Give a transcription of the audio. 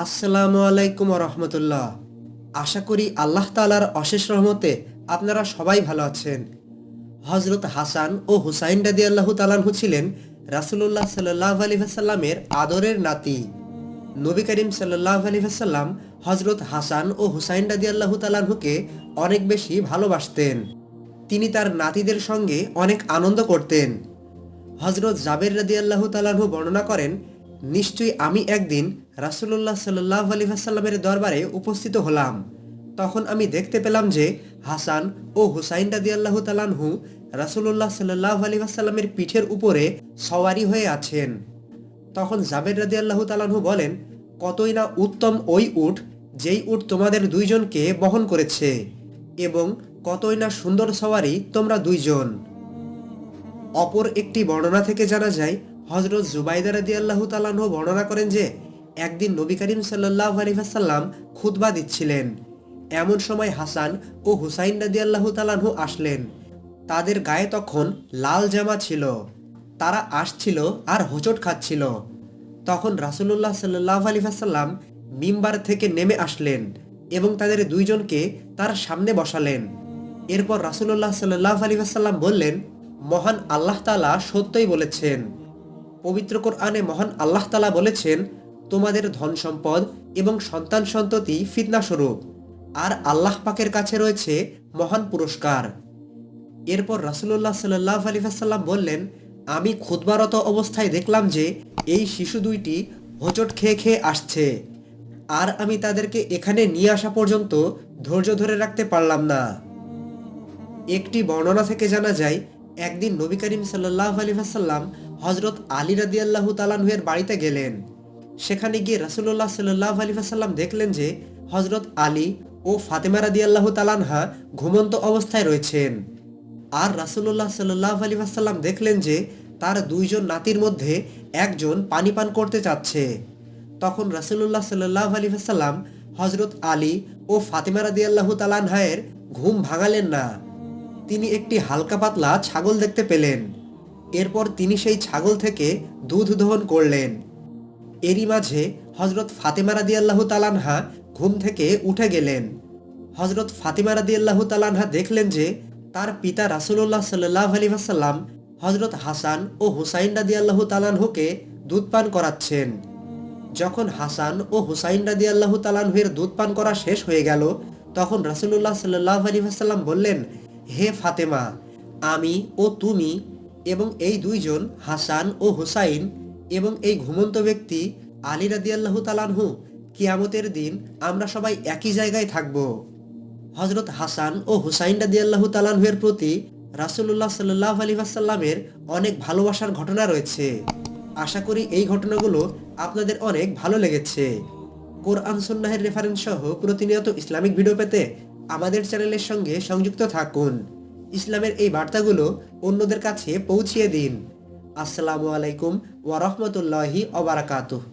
আসসালামু আলাইকুম রহমতুল্লাহ। আশা করি আল্লাহ তালার অশেষ রহমতে আপনারা সবাই ভালো আছেন। হজরত হাসান ও হুসাইন রাদি আল্লাহ তালানহু ছিলেন রাসুল্লাহ সাল্লাহ আলী সাল্লামের আদরের নাতি। নবী করিম সাল্লাহ আলী সাল্লাম হজরত হাসান ও হুসাইন রাদি আল্লাহ তালানহুকে অনেক বেশি ভালোবাসতেন। তিনি তার নাতিদের সঙ্গে অনেক আনন্দ করতেন। হজরত জাবের রাদি আল্লাহ তালাহু বর্ণনা করেন, নিশ্চয়ই আমি একদিন রাসুল্লাহ সাল্লাহ আলী সাল্লামের দরবারে উপস্থিত হলাম। তখন আমি দেখতে পেলাম যে হাসান ও হুসাইন রাদি আল্লাহ তালানহু রাসুল্লাহ সাল্লাহ আলী সাল্লামের পিঠের উপরে সওয়ারি হয়ে আছেন। তখন জাবের রাদি আল্লাহ তালানহু বলেন, কতই না উত্তম ওই উট যেই উট তোমাদের দুইজনকে বহন করেছে এবং কতই না সুন্দর সওয়ারি তোমরা দুইজন। অপর একটি বর্ণনা থেকে জানা যায় হজরত জুবাইদা রাদি আল্লাহ তালাহ বর্ণনা করেন যে একদিন নবী করিম সাল্লাহ আলিফাসাল্লাম খুতবা দিচ্ছিলেন। এমন সময় হাসান ও হুসাইন রাদি আল্লাহ তালাহু আসলেন। তাদের গায়ে তখন লাল জামা ছিল। তারা আসছিল আর হোঁচট খাচ্ছিল। তখন রাসুল্লাহ সাল্লাহ আলিফাসাল্লাম মিম্বার থেকে নেমে আসলেন এবং তাদের দুইজনকে তার সামনে বসালেন। এরপর রাসুল্লাহ সাল্লাহ আলিফাসাল্লাম বললেন, মহান আল্লাহ তালা সত্যই বলেছেন। পবিত্র কোরআনে মহান আল্লাহ তালা বলেছেন তোমাদের ধন সম্পদ এবং সন্তান সন্ততি ফিতনা স্বরূপ। আর আল্লাহ পাকের কাছে রয়েছে মহান পুরস্কার। এরপর রাসুল্লাহ সাল্লাহ আলিফাসাল্লাম বললেন, আমি খুদবারত অবস্থায় দেখলাম যে এই শিশু দুইটি হোঁচট খেয়ে খেয়ে আসছে। আর আমি তাদেরকে এখানে নিয়ে আসা পর্যন্ত ধৈর্য ধরে রাখতে পারলাম না। একটি বর্ণনা থেকে জানা যায়, একদিন নবী করিম সাল্লাহ আলী সাল্লাম হজরত আলী রাদি আল্লাহ তালানহের বাড়িতে গেলেন। সেখানে গিয়ে রাসুল্লাহ সাল্লাহ আলী সাল্লাম দেখলেন যে হজরত আলী ও ফাতেমা রাদি আল্লাহ তালানহা ঘুমন্ত অবস্থায় রয়েছেন। আর রাসুল্লাহ সাল্লাহ আলী সাল্লাম দেখলেন যে তার দুইজন নাতির মধ্যে একজন পানি পান করতে চাচ্ছে। তখন রাসুল্লাহ সাল্লাহ আলী সাল্লাম হজরত আলী ও ফাতেমা রাদি আল্লাহ তালানহায়ের ঘুম ভাঙালেন না। তিনি একটি হালকা পাতলা ছাগল দেখতে পেলেন। এরপর তিনি সেই ছাগল থেকে দুধ দহন করলেন। এরই মাঝে হজরত ফাতেমা রাদি আল্লাহ তালানহা ঘুম থেকে উঠে গেলেন। হজরত ফাতিমা রাদি আল্লাহ তালানহা দেখলেন যে তার পিতা রাসুল্লাহ সাল্লাহ আলী আসাল্লাম হজরত হাসান ও হুসাইন রাদি আল্লাহ তালানহুকে দুধ পান করাচ্ছেন। যখন হাসান ও হুসাইন রাদি আল্লাহ তালানহুয়ের দুধ পান করা শেষ হয়ে গেল, তখন রাসুল্লাহ সাল্লাহ আলী আসাল্লাম বললেন, হে ফাতেমা, আমি ও তুমি এবং এই দুইজন হাসান ও হুসাইন এবং এই ঘুমন্ত ব্যক্তি আলী রাদি আল্লাহ তালানহু কিয়ামতের দিন আমরা সবাই একই জায়গায় থাকব। হজরত হাসান ও হুসাইন রাদি আল্লাহ তালানহুয়ের প্রতি রাসুল্লাহ সাল্লাহ আলী আসাল্লামের অনেক ভালোবাসার ঘটনা রয়েছে। আশা করি এই ঘটনাগুলো আপনাদের অনেক ভালো লেগেছে। কোরআন সুন্নাহের রেফারেন্স সহ প্রতিনিয়ত ইসলামিক ভিডিও পেতে আমাদের চ্যানেলের সঙ্গে সংযুক্ত থাকুন। ইসলামের এই বার্তাগুলো অন্যদের কাছে পৌঁছিয়ে দিন। আসসালামু আলাইকুম ওয়ারহমতুল্লাহি অবরাকাতুহ